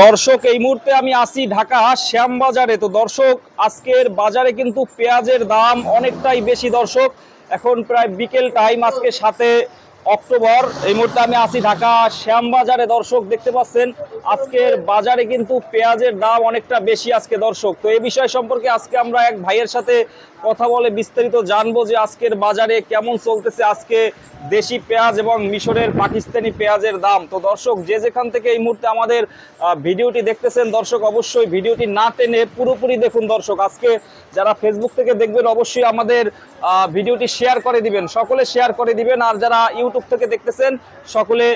দর্শক, এই মুহূর্তে আমি আসি ঢাকা শ্যামবাজারে। তো দর্শক, আজকের বাজারে কিন্তু পেঁয়াজের দাম অনেকটাই বেশি দর্শক। এখন প্রায় বিকেল টাইম আজকে সাথে অক্টোবর, এই মুহূর্তে আমি আসি ঢাকা শ্যামবাজারে। দর্শক, দেখতে পাচ্ছেন, আজকের বাজারে কিন্তু পেঁয়াজের দাম অনেকটা বেশি আজকে, দর্শক। তো এই বিষয় সম্পর্কে আজকে আমরা এক ভাইয়ের সাথে কথা বলে বিস্তারিত জানব যে আজকের বাজারে কেমন চলতেছে আজকে দেশি পেঁয়াজ এবং মিশরের পাকিস্তানি পেঁয়াজের দাম। তো দর্শক, যে যেখান থেকে এই মুহূর্তে আমাদের ভিডিওটি দেখতেছেন, দর্শক, অবশ্যই ভিডিওটি না টেনে পুরোপুরি দেখুন, দর্শক। আজকে যারা ফেসবুক থেকে দেখবেন, অবশ্যই আমাদের ভিডিওটি শেয়ার করে দিবেন সকলে শেয়ার করে দিবেন আর যারা ইউটিউব থেকে দেখতেছেন সকলে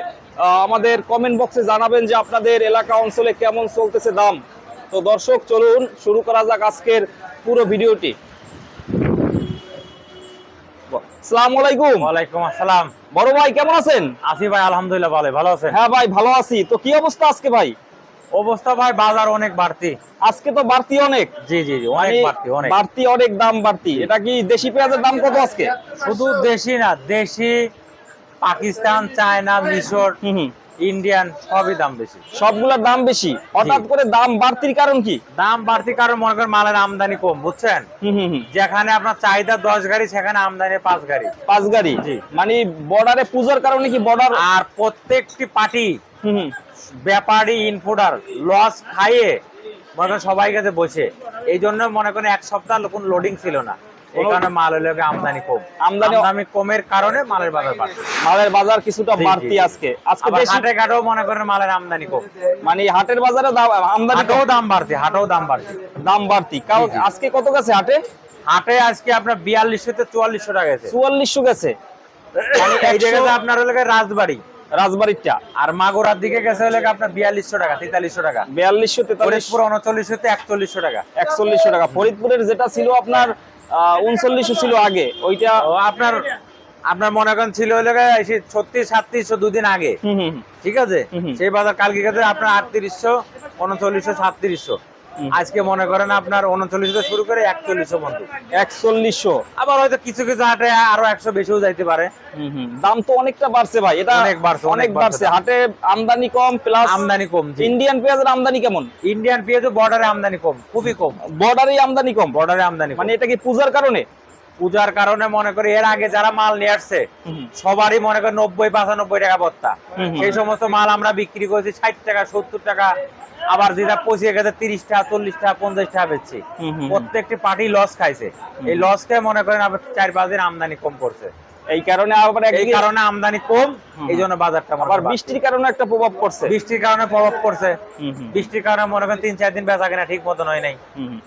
আমাদের কমেন্ট বক্সে জানাবেন যে আপনাদের এলাকা অঞ্চলে কেমন চলতেছে দাম। তো দর্শক চলুন শুরু করা যাক আজকের পুরো ভিডিওটি। আলাইকুম। ওয়ালাইকুম আসসালাম। বড় ভাই কেমন আছেন? আসি ভাই আলহামদুলিল্লাহ ভালো ভালো আছেন? হ্যাঁ ভাই ভালো আছি। তো কি অবস্থা আজকে ভাই? অবস্থা ভাই বাজার অনেক বাড়তি। আজকে তো বাড়তি অনেক। জি জি জি অনেক মানে বাড়তি অনেক। বাড়তি অনেক দাম বাড়তি। এটা কি দেশি পেঁয়াজের দাম কত আজকে? শুধু দেশি না দেশি পাকিস্তান চায়না মিশর ইন্ডিয়ান সবই দাম বেশি। সবগুলোর দাম বেশি। হঠাৎ করে দাম বাড়তির কারণ কি? দাম বাড়তি কারণ মনে করেন মালের আমদানি কম বুঝছেন? যেখানে আপনার চাহিদা দশ গাড়ি সেখানে আমদানি পাঁচ গাড়ি। পাঁচ গাড়ি। মানে বর্ডারে পূজার কারণে কি বর্ডার আর প্রত্যেকটি পার্টি ব্যাপারী ইনপুটার লস খাইয়ে মনে করেন সবাই কাছে বসে। এই জন্য মনে করেন এক সপ্তাহ কোনো লোডিং ছিল না। এই কারণে মাল হলো আমদানি কম। আমদানি- আমদানি কমের কারণে মালের বাজার বাড়ছে। মালের বাজার কিছুটা জি, জি, বাড়তি আজকে। আজকে হাটে ঘাটেও মনে করেন মালের আমদানি কম। মানে হাটের বাজারে দাম আমদানি হাটেও দাম বাড়ছে হাটেও দাম বাড়ছে। দাম বাড়তি। কারণ। আজকে কত গেছে হাটে? হাটে আজকে আপনার বিয়াল্লিশশো চুয়াল্লিশশো টাকা গেছে। চুয়াল্লিশশো গেছে। আপনার রাজবাড়ি। রাজবাড়িরটা আর মাগুরার দিকে গেছে হলে আপনার বিয়াল্লিশশো টাকা তেতাল্লিশশো টাকা বিয়াল্লিশশো তেতাল্লিশ ফরিদপুর উনচল্লিশশো থেকে একচল্লিশশো টাকা একচল্লিশশো টাকা ফরিদপুরের যেটা ছিল আপনার উনচল্লিশশো ছিল আগে ওইটা আপনার আপনার মনে করেন ছিল ছত্রিশ সাতত্রিশশো দুদিন আগে। ঠিক আছে। সেই বাজার কালকে আপনার আটত্রিশশো উনচল্লিশশো সাতত্রিশশো। আজকে মনে করেন আপনার উনচল্লিশশো শুরু করে একচল্লিশশো পর্যন্ত একচল্লিশশো। আবার হয়তো কিছু কিছু হাটে আরও একশো বেশিও যাইতে পারে। দাম তো অনেকটা বাড়ছে ভাই। এটা অনেক বাড়ছে, অনেক বাড়ছে। হাটে আমদানি কম প্লাস আমদানি কম ইন্ডিয়ান পেঁয়াজের আমদানি কেমন? ইন্ডিয়ান পেঁয়াজ বর্ডারে আমদানি কম খুবই কম। বর্ডারে আমদানি কম। বর্ডারে আমদানি মানে এটা কি পূজার কারণে? পূজার কারণে মনে করি এর আগে যারা মাল নিয়ে আসছে সবারই মনে করি নব্বই পাঁচানব্বই টাকা বত্তা। সেই সমস্ত মাল আমরা বিক্রি করেছি ষাট টাকা সত্তর টাকা আবার যেটা পচিয়ে গেছে তিরিশ টাকা চল্লিশ টাকা পঞ্চাশ টাকা বেচছি। প্রত্যেকটি পার্টি লস খাইছে। এই লস খেয়ে মনে করেন আবার চার পাঁচ দিন আমদানি কম করছে। এই কারণে আবার এই কারণে আমদানি কম এই জন্য বাজারটা আবার বৃষ্টির কারণে একটা প্রভাব পড়ছে। বৃষ্টির কারণে প্রভাব পড়ছে। বৃষ্টির কারণে মনে করেন তিন চার দিন বেচা কিনা ঠিক মতন হয় নাই।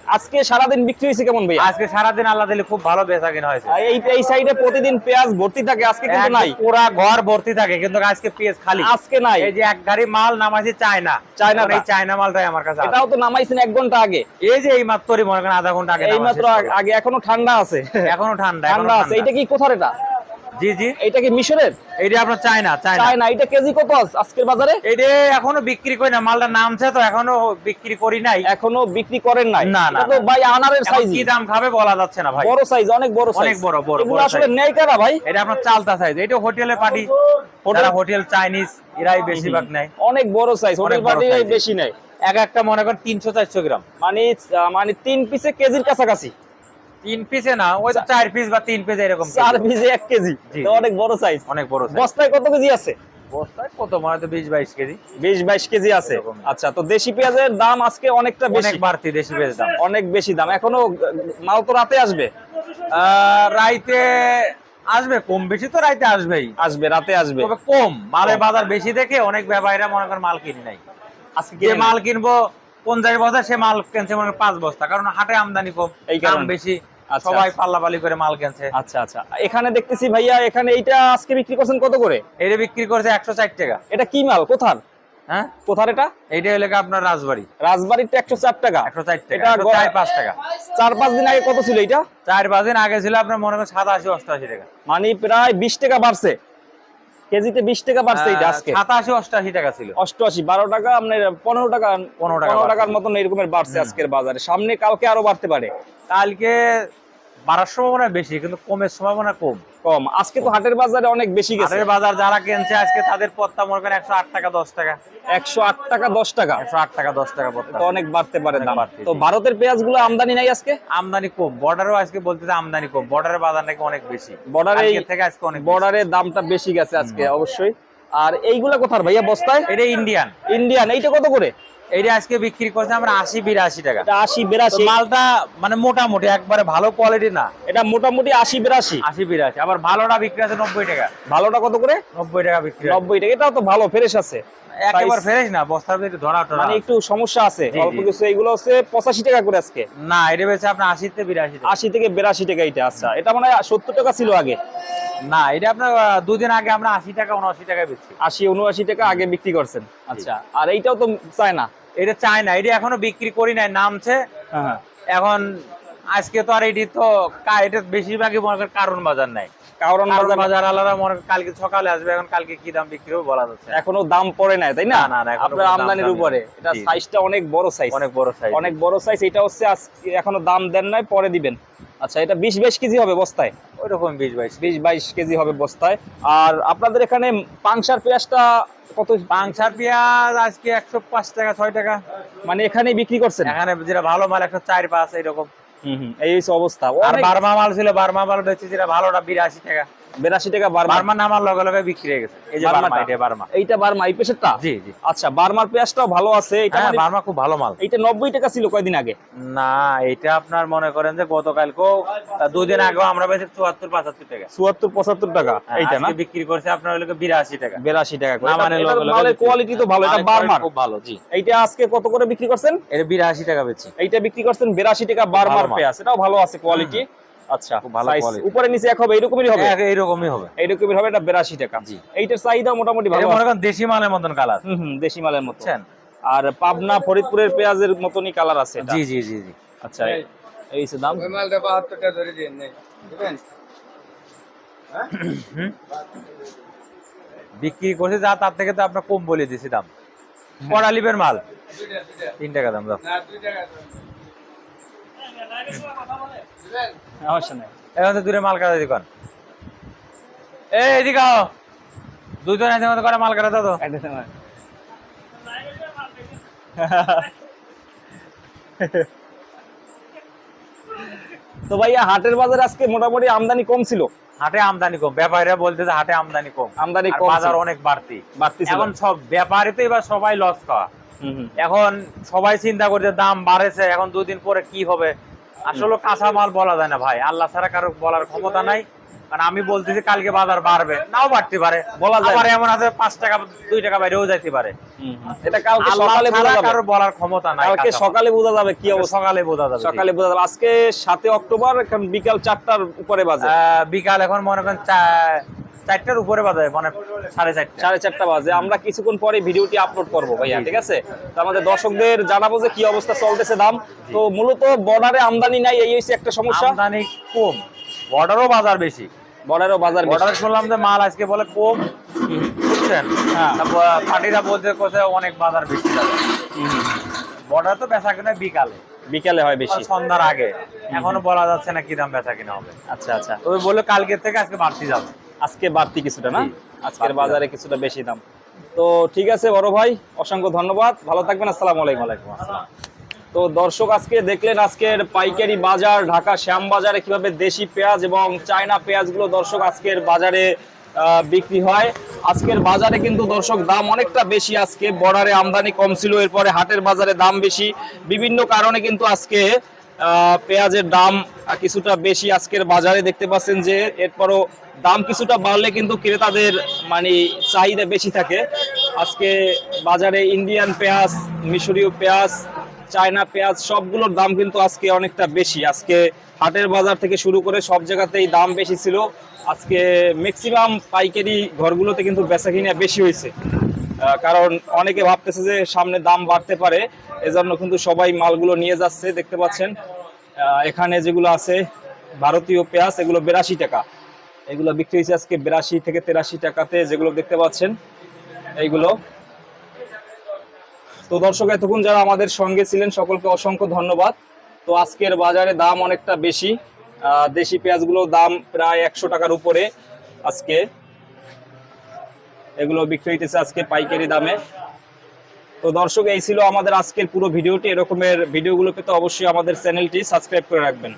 আজকে সারাদিন বিক্রি হয়েছে কেমন ভাই আজকে সারাদিন আল্লাহ দিলে খুব ভালো বেচা কিনা হয়েছে। এই এই সাইডে প্রতিদিন পেঁয়াজ ভর্তি থাকে আজকে কিন্তু নাই। পুরা ঘর ভর্তি থাকে কিন্তু আজকে পেঁয়াজ খালি। আজকে নাই। এই যে এক গাড়ি মাল নামাইছি চায়না। এখন এই চায়না মালটাই আমার কাছে। এটাও তো নামাইছেন এক ঘণ্টা আগে। এই যে এই মাত্রই মনে করেন আধা ঘণ্টা আগে এই মাত্র আগে- এখনও ঠান্ডা আছে। এখনও ঠান্ডা ঠান্ডা আছে। এটা কি কোথার এটা? জি জি। এটা কি মিশরের এইটা আপনার চায়না চায়না। চায় এটা কেজি কত আজকের বাজারে? এইটা এখনও বিক্রি করি না মালটা নামছে তো এখনও বিক্রি করি নাই। এখনও বিক্রি করেন নাই? না, না, তো ভাই আনারের সাইজ কি দাম খাবে বলা যাচ্ছে না ভাই। বড় সাইজ অনেক বড় সাইজ অনেক বড়, বড়, বড় আসলে নেই কারা ভাই? এটা আপনার চালতা সাইজ এটা হোটেলে পার্টি হোটেল- যারা হোটেল চাইনিজ এরাই বেশিরভাগ নেয়। অনেক বড় সাইজ হোটেল পার্টি বেশি নেই এক একটা মনে করেন তিনশো চারশো গ্রাম। মানে মানে তিন পিসে কেজির কাছাকাছি। তিন পিসে না ওই তো চার পিস বা তিন পিস এরকম চার পিসে এক কেজি? তো অনেক বড় সাইজ অনেক বড়। বস্তায় কত কেজি আছে? বস্তায় কত? মনে তো বিশ বাইশ কেজি। বিশ বাইশ কেজি আছে। আচ্ছা তো দেশি পেঁয়াজের দাম আজকে অনেকটা বেশি। বাড়তি দেশি পেঁয়াজ দাম। অনেক বেশি দাম। এখনও মাল তো রাতে আসবে? রাইতে আসবে। কম বেশি তো রাইতে আসবেই। আসবে রাতে আসবে। তবে কম। মালের বাজার বেশি দেখে অনেক ব্যাপারীরা মনে করেন মাল কিনি নাই। আজকে মাল কিনবো পঞ্চাশ বস্তা সে মাল কিনছে মনে পাঁচ বস্তা। কারণ হাটে আমদানি কম এই দাম বেশি আচ্ছা, সবাই আচ্ছা। পাল্লাপালি করে মাল কিনছে। আচ্ছা আচ্ছা। এখানে দেখতেছি ভাইয়া এখানে এইটা আজকে বিক্রি করছেন কত করে? এটা বিক্রি করছে একশো ষাট টাকা। এটা কি মাল? কোথার? হ্যাঁ? কোথার এটা? এইটা হলে গিয়ে আপনার রাজবাড়ি। রাজবাড়িটা একশো চার টাকা। একশো ষাট টাকা এটা একশো গড়- চার পাঁচ টাকা। চার পাঁচ দিন আগে কত ছিল এটা চার পাঁচ দিন আগে ছিল আপনার মনে করেন সাতাশি অষ্টআশি টাকা। মানে প্রায় বিশ টাকা বাড়ছে। কেজিতে বিশ টাকা বাড়ছে এটা আজকে। সাতাশি অষ্টআশি টাকা ছিল। অষ্টআশি বারো টাকা আপনার পনেরো টাকা 15 টাকা পনেরো বাড়ছে। টাকার মতন এরকমের বাড়ছে আজকের বাজারে। সামনে কালকে আরও বাড়তে পারে। কালকে বাড়ার সম্ভাবনা বেশি কিন্তু কমের সম্ভাবনা কম। কম। আজকে তো হাটের বাজারে অনেক বেশি গেছে। হাটের বাজার যারা কিনছে আজকে তাদের পত্তা মনে করেন একশো আট টাকা দশ টাকা। একশো আট টাকা দশ টাকা। একশো আট টাকা দশ টাকা পত্তা। তো অনেক বাড়তে পারে দাম। তো ভারতের পেঁয়াজগুলো আমদানি নাই আজকে? আমদানি কম। বর্ডারও আজকে বলতেছে আমদানি কম। বর্ডারের বাজার নাকি অনেক বেশি। বর্ডারে থেকে আজকে অনেক বর্ডারের দামটা বেশি গেছে আজকে অবশ্যই। আর এইগুলা কোথার ভাইয়া বস্তায়? এটা ইন্ডিয়ান। ইন্ডিয়ান। এইটা কত করে? এইটা আজকে বিক্রি করছে আমরা আশি বিরাশি টাকা। আশি বিরাশি। মালটা মানে মোটামুটি একবারে ভালো কোয়ালিটি না। এটা মোটামুটি আশি বিরাশি। আশি বিরাশি। আবার ভালোটা বিক্রি আছে নব্বই টাকা। ভালোটা কত করে? নব্বই টাকা বিক্রি নব্বই টাকা। এটাও তো ভালো ফ্রেশ আছে। একেবারে ফ্রেশ না বস্তার ভিতরে একটু ধরা টরা মানে একটু সমস্যা আছে। অল্প কিছু এগুলো হচ্ছে পঁচাশি টাকা করে আজকে। না এটা আপনার আশিতে বিরাশি টাকা। আশি থেকে বিরাশি টাকা এটা আচ্ছা। এটা মানে সত্তর টাকা ছিল আগে। না এটা আপনার দুদিন আগে আমরা আশি টাকা উনআশি টাকা বেচছি। আশি উনআশি টাকা আগে বিক্রি করছেন। আচ্ছা। আর এইটাও তো চায় না। এটা চাই না এটা এখনও বিক্রি করি নাই নামছে। হ্যাঁ। এখন আজকে তো আর এটি তো এটা বেশিরভাগই মনে করেন কারণ বাজার নাই। কারণ কারণ বাজার বাজার আলাদা মনে কালকে সকালে আসবে এখন কালকে কি দাম বিক্রি হবে বলা যাচ্ছে এখনও দাম পড়ে নাই তাই না? না, না, না, আপনার আমদানির উপরে। এটা সাইজটা অনেক বড় সাইজ অনেক বড় সাইজ অনেক বড় সাইজ এটা হচ্ছে এখনও দাম দেন নাই পরে দিবেন। আচ্ছা এটা বিশ বাইশ কেজি হবে বস্তায়? ওইরকম বিশ বাইশ। বিশ বাইশ কেজি হবে বস্তায়। আর আপনাদের এখানে পাংসার পেঁয়াজটা কত পাংসার পেঁয়াজ আজকে একশো পাঁচ টাকা ছয় টাকা। মানে এখানে বিক্রি করছেন? এখানে যেটা ভালো মাল একশো চার পাঁচ এরকম এই অবস্থা। আর বার্মা মাল ছিল বার্মা মাল বেচে যেটা ভালোটা বিরাশি টাকা। বিরাশি টাকা বার্মা। বার্মা নামার লগে লগে বিক্রি হয়ে গেছে। এই যে বার্মা এটা বার্মা। এইটা বার্মা এই পেশেরটা? জি জি। আচ্ছা বার্মার পেঁয়াজটাও ভালো আছে এটা হ্যাঁ মানে- বার্মা খুব ভালো মাল। এইটা নব্বই টাকা ছিল কয়দিন আগে? না এটা আপনার মনে করেন যে গতকালকেও দুই দিন আগেও আমরা চুয়াত্তর পঁচাত্তর টাকা। চুয়াত্তর পঁচাত্তর টাকা এইটা না? বিক্রি করছে আপনার বিরাশি টাকা। বিরাশি টাকা না এটা- মানে মালের। কোয়ালিটি তো ভালো এটা খুব ভালো জি। এইটা আজকে কত করে বিক্রি করছেন? এটা বিরাশি টাকা বেচছি এইটা বিক্রি করছেন বিরাশি টাকা বার্মার বার্মা। পেঁয়াজ এটাও ভালো আছে কোয়ালিটি আচ্ছা খুব ভালো উপরে নিচে এক হবে এইরকমই হবে? হ্যাঁ, হবে। এইরকমই হবে এটা বিরাশি টাকা। জি। এইটার চাহিদা মোটামুটি ভালো মনে করেন দেশি মালের মতন কালার হুম হুম দেশি মালের মতো। আর পাবনা ফরিদপুরের পেঁয়াজের মতনই কালার আছে জি জি জি জি। আচ্ছা এই দাম? ওই মালটা বাহাত্তর টাকা ধরে দিন বুঝলেন? বিক্রি করছে যা তার থেকে তো আপনার কম বলে দিছি দাম। কড়া লিবের মাল। তিন টাকা দাম দাও না দুই টাকা বুঝলেন সমস্যা নেই। এখন তো দূরে মাল কাটা দোকান। এই এদিকে আও। দুই জন মতো করে মাল কাটা দাও তো। তো ভাইয়া হাটের বাজার আজকে মোটামুটি আমদানি কম ছিল। হাটে আমদানি কম। ব্যাপারীরা বলতে যে হাটে আমদানি কম। আমদানি কম বাজার অনেক বাড়তি। বাড়তি এখন সব ব্যাপারী তো এবার সবাই লস খাওয়া। এখন সবাই চিন্তা করছে দাম বাড়েছে। এখন দুদিন পরে কি হবে? আসলে কাঁচা মাল বলা যায় না ভাই। আল্লাহ ছাড়া কারও বলার ক্ষমতা নাই। কারণ আমি বলতেছি কালকে বাজার বাড়বে নাও বাড়তে পারে। বলা যায় আবার এমন আছে পাঁচ টাকা দুই টাকা বাইরেও যাইতে পারে। এটা কালকে সকালে বোঝা যাবে। কারও বলার ক্ষমতা নাই কালকে সকালে বোঝা যাবে কি অবস্থা। সকালে বোঝা যাবে। সকালে বোঝা যাবে। আজকে সাতই অক্টোবর এখন বিকাল চারটার উপরে বাজে। বিকাল এখন মনে করেন চারটার উপরে বাজে মানে সাড়ে চারটা। সাড়ে চারটা বাজে। আমরা কিছুক্ষণ পরে ভিডিওটি আপলোড করব ভাইয়া ঠিক আছে? তো আমাদের দর্শকদের জানাব যে কি অবস্থা চলতেছে দাম। তো মূলত বর্ডারে আমদানি নাই এই হচ্ছে একটা সমস্যা। আমদানি কম। বর্ডারও বাজার বেশি। বর্ডারও বাজার। বর্ডার শুনলাম যে মাল আজকে বলে কম। বুঝছেন? হ্যাঁ। পার্টিরা বলতে কোথায় অনেক বাজার বেশি বর্ডার তো বেচা কিনা বিকালে। বিকালে হয় বেশি। সন্ধ্যার আগে। এখনও বলা যাচ্ছে না কি দাম বেচা কিনা হবে। আচ্ছা আচ্ছা। তবে বলে কালকে থেকে আজকে বাড়তি যাবে। আজকে বাড়তি কিছুটা না? আজকের বাজারে কিছুটা বেশি দাম। তো ঠিক আছে বড় ভাই অসংখ্য ধন্যবাদ। ভালো থাকবেন আসসালামু আলাইকুম। আসসালাম। তো দর্শক আজকে দেখলেন আজকের পাইকারি বাজার ঢাকা শ্যাম বাজারে কীভাবে দেশি পেঁয়াজ এবং চায়না পেঁয়াজগুলো দর্শক আজকের বাজারে বিক্রি হয়। আজকের বাজারে কিন্তু দর্শক দাম অনেকটা বেশি আজকে। বর্ডারে আমদানি কম ছিল এরপরে হাটের বাজারে দাম বেশি। বিভিন্ন কারণে কিন্তু আজকে পেঁয়াজের দাম কিছুটা বেশি আজকের বাজারে দেখতে পাচ্ছেন যে এরপরও দাম কিছুটা বাড়লে কিন্তু ক্রেতাদের মানে চাহিদা বেশি থাকে। আজকে বাজারে ইন্ডিয়ান পেঁয়াজ, মিশরীয় পেঁয়াজ, চায়না পেঁয়াজ সবগুলোর দাম কিন্তু আজকে অনেকটা বেশি। আজকে হাটের বাজার থেকে শুরু করে সব জায়গাতেই দাম বেশি ছিল। আজকে ম্যাক্সিমাম পাইকারি ঘরগুলোতে কিন্তু বেচা কিনা বেশি হয়েছে। কারণ অনেকে ভাবতেছে যে সামনে দাম বাড়তে পারে, এজন্য কিন্তু সবাই মালগুলো নিয়ে যাচ্ছে, দেখতে পাচ্ছেন। এখানে যেগুলো আছে, ভারতীয় পেঁয়াজ, এগুলো বিরাশি টাকা। এগুলো বিক্রি হয়েছে আজকে বিরাশি থেকে তেরাশি টাকাতে, যেগুলো দেখতে পাচ্ছেন, এইগুলো। তো দর্শক, এতক্ষণ যারা আমাদের সঙ্গে ছিলেন, সকলকে অসংখ্য ধন্যবাদ। তো আজকের বাজারে দাম অনেকটা বেশি। দেশি পেঁয়াজগুলোর দাম প্রায় একশো টাকার উপরে আজকে। এগুলো বিক্রি হইতেছে আজকে পাইকারি দামে। তো দর্শক, এই ছিল আমাদের আজকের পুরো ভিডিওটি। এরকমের ভিডিওগুলো পেতে অবশ্যই আমাদের চ্যানেলটি সাবস্ক্রাইব করে রাখবেন।